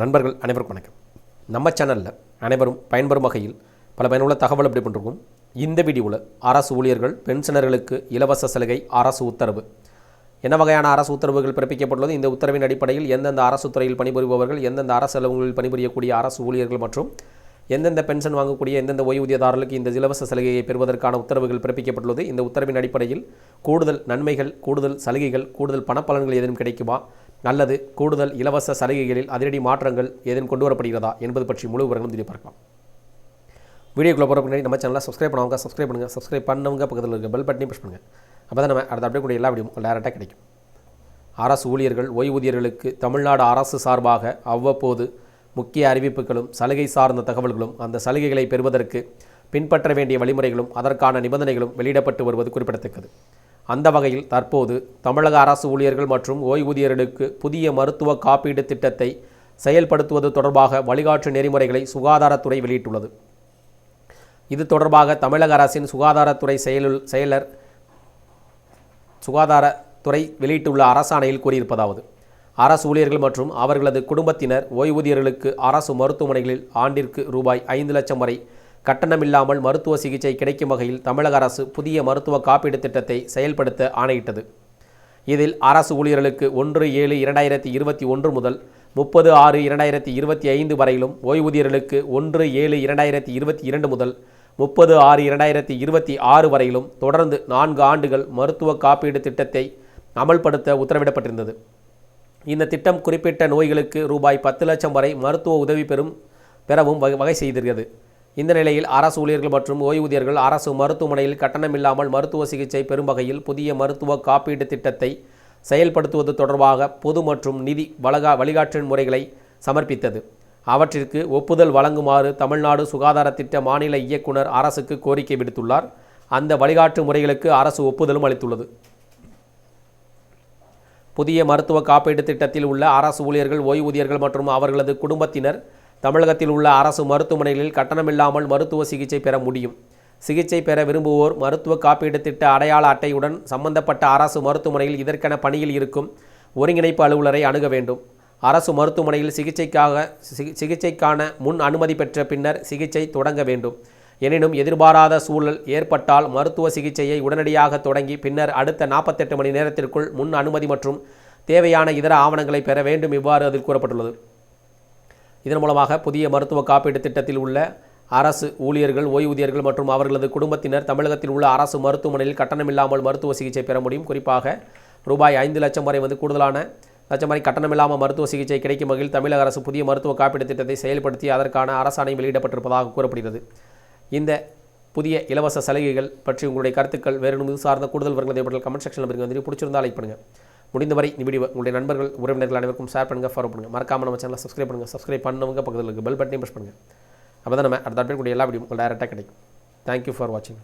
நண்பர்கள் அனைவருக்கும் வணக்கம். நம்ம சேனலில் அனைவரும் பயன்பெறும் வகையில் பல பயனுள்ள தகவல் அப்படி பண்ணிருக்கோம். இந்த வீடியோவில் அரசு ஊழியர்கள் பென்ஷனர்களுக்கு இலவச சலுகை அரசு உத்தரவு. என்ன வகையான அரசு உத்தரவுகள் பிறப்பிக்கப்பட்டுள்ளது? இந்த உத்தரவின் அடிப்படையில் எந்தெந்த அரசு துறையில் பணிபுரிபவர்கள் எந்தெந்த அரசு அலுவலகங்களில் பணிபுரியக்கூடிய அரசு ஊழியர்கள் மற்றும் எந்தெந்த பென்ஷன் வாங்கக்கூடிய எந்தெந்த ஓய்வூதியதாரர்களுக்கு இந்த இலவச சலுகையை பெறுவதற்கான உத்தரவுகள் பிறப்பிக்கப்பட்டுள்ளது? இந்த உத்தரவின் அடிப்படையில் கூடுதல் நன்மைகள் கூடுதல் சலுகைகள் கூடுதல் பணப்பலன்கள் எதுவும் கிடைக்குமா? நல்லது கூடுதல் இலவச சலுகைகளில் அதிரடி மாற்றங்கள் ஏதேனும் கொண்டு வரப்படுகிறதா என்பது பற்றி முழு விவரங்களும் தெரிய பார்க்கலாம். வீடியோக்குள்ள போகிற முன்னாடி நம்ம சேனலை சப்ஸ்கிரைப் பண்ணவங்க சப்ஸ்கிரைப் பண்ணுங்கள் சப்ஸ்கிரைப் பண்ணவங்க பக்கத்தில் இருக்க பெல் பட்டனையும் ப்ரெஸ் பண்ணுங்கள் அப்போ தான் நம்ம அடுத்த அப்படியே கூட எல்லா வீடியோ டேரெக்டாக கிடைக்கும். அரசு ஊழியர்கள் ஓய்வூதியர்களுக்கு தமிழ்நாடு அரசு சார்பாக அவ்வப்போது முக்கிய அறிவிப்புகளும் சலுகை சார்ந்த தகவல்களும் அந்த சலுகைகளை பெறுவதற்கு பின்பற்ற வேண்டிய வழிமுறைகளும் அதற்கான நிபந்தனைகளும் வெளியிடப்பட்டு வருவது குறிப்பிடத்தக்கது. அந்த வகையில் தற்போது தமிழக அரசு ஊழியர்கள் மற்றும் ஓய்வூதியர்களுக்கு புதிய மருத்துவ காப்பீடு திட்டத்தை செயல்படுத்துவது தொடர்பாக வழிகாட்டு நெறிமுறைகளை சுகாதாரத்துறை வெளியிட்டுள்ளது. இது தொடர்பாக தமிழக அரசின் சுகாதாரத்துறை செயலுள் செயலர் சுகாதாரத்துறை வெளியிட்டுள்ள அரசாணையில் கூறியிருப்பதாவது அரசு ஊழியர்கள் மற்றும் அவர்களது குடும்பத்தினர் ஓய்வூதியர்களுக்கு அரசு மருத்துவமனைகளில் ஆண்டிற்கு ரூபாய் ஐந்து லட்சம் வரை கட்டணமில்லாமல் மருத்துவ சிகிச்சை கிடைக்கும் வகையில் தமிழக அரசு புதிய மருத்துவ காப்பீடு திட்டத்தை செயல்படுத்த ஆணையிட்டது. இதில் அரசு ஊழியர்களுக்கு ஒன்று ஏழு இரண்டாயிரத்தி இருபத்தி ஒன்று முதல் முப்பது ஆறு இரண்டாயிரத்தி இருபத்தி ஐந்து வரையிலும் ஓய்வூதியர்களுக்கு ஒன்று ஏழு இரண்டாயிரத்தி இருபத்தி இரண்டு முதல் முப்பது ஆறு இரண்டாயிரத்தி இருபத்தி ஆறு வரையிலும் தொடர்ந்து நான்கு ஆண்டுகள் மருத்துவ காப்பீடு திட்டத்தை அமல்படுத்த உத்தரவிடப்பட்டிருந்தது. இந்த திட்டம் குறிப்பிட்ட நோய்களுக்கு ரூபாய் பத்து லட்சம் வரை மருத்துவ உதவி பெறும் பெறவும் வகை வகை செய்திருக்கிறது. இந்த நிலையில் அரசு ஊழியர்கள் மற்றும் ஓய்வூதியர்கள் அரசு மருத்துவமனையில் கட்டணமில்லாமல் மருத்துவ சிகிச்சை பெறும் வகையில் புதிய மருத்துவ காப்பீடு திட்டத்தை செயல்படுத்துவது தொடர்பாக பொது மற்றும் நிதி வழகா வழிகாட்டு முறைகளை சமர்ப்பித்தது. அவற்றிற்கு ஒப்புதல் வழங்குமாறு தமிழ்நாடு சுகாதார திட்ட மாநில இயக்குனர் அரசுக்கு கோரிக்கை விடுத்துள்ளார். அந்த வழிகாட்டு முறைகளுக்கு அரசு ஒப்புதலும் அளித்துள்ளது. புதிய மருத்துவ காப்பீடு திட்டத்தில் உள்ள அரசு ஊழியர்கள் ஓய்வூதியர்கள் மற்றும் அவர்களது குடும்பத்தினர் தமிழகத்தில் உள்ள அரசு மருத்துவமனைகளில் கட்டணமில்லாமல் மருத்துவ சிகிச்சை பெற முடியும். சிகிச்சை பெற விரும்புவோர் மருத்துவ காப்பீடு திட்ட அடையாள அட்டையுடன் சம்பந்தப்பட்ட அரசு மருத்துவமனையில் இதற்கென பணியில் இருக்கும் ஒருங்கிணைப்பு அலுவலரை அணுக வேண்டும். அரசு மருத்துவமனையில் சிகிச்சைக்காக சிகிச்சைக்கான முன் அனுமதி பெற்ற பின்னர் சிகிச்சை தொடங்க வேண்டும். எனினும் எதிர்பாராத சூழல் ஏற்பட்டால் மருத்துவ சிகிச்சையை உடனடியாக தொடங்கி பின்னர் அடுத்த நாற்பத்தெட்டு மணி நேரத்திற்குள் முன் அனுமதி மற்றும் தேவையான இதர ஆவணங்களை பெற வேண்டும் இவ்வாறு அதில் கூறப்பட்டுள்ளது. இதன் மூலமாக புதிய மருத்துவ காப்பீடு திட்டத்தில் உள்ள அரசு ஊழியர்கள் ஓய்வூதியர்கள் மற்றும் அவர்களது குடும்பத்தினர் தமிழகத்தில் உள்ள அரசு மருத்துவமனையில் கட்டணமில்லாமல் மருத்துவ சிகிச்சை பெற முடியும். குறிப்பாக ரூபாய் ஐந்து லட்சம் வரை வந்து கூடுதலான லட்சம் வரை கட்டணமில்லாமல் மருத்துவ சிகிச்சை கிடைக்கும் வகையில் தமிழக அரசு புதிய மருத்துவ காப்பீடு திட்டத்தை செயல்படுத்தி அதற்கான அரசாணை வெளியிடப்பட்டிருப்பதாக கூறப்படுகிறது. இந்த புதிய இலவச சலுகைகள் பற்றி உங்களுடைய கருத்துக்கள் வேறு சார்ந்த கூடுதல் விவரங்கள் கமெண்ட் செக்ஷனில் வந்து பிடிச்சிருந்தா லைக் பண்ணுங்கள் முடிந்தவரை இந்த வீடியோ உங்களுடைய நண்பர்கள் உறவினர்கள் அனைவருக்கும் ஷேர் பண்ணுங்கள் ஃபாலோ பண்ணுங்கள் மறக்காமல் நம்ம சேனலை சப்ஸ்கிரைப் பண்ணுங்கள் சப்ஸ்கிரைப் பண்ணவங்க பக்கத்தில் இருக்க பெல் பட்டனையும் ப்ரெஸ் பண்ணுங்கள் அப்போ தான் நம்ம அடுத்த அப்டேட் கூடிய எல்லா வீடியோ உங்களுக்கு டேரெக்டாக கிடைக்கும். தேங்க்யூ ஃபார் வாட்சிங்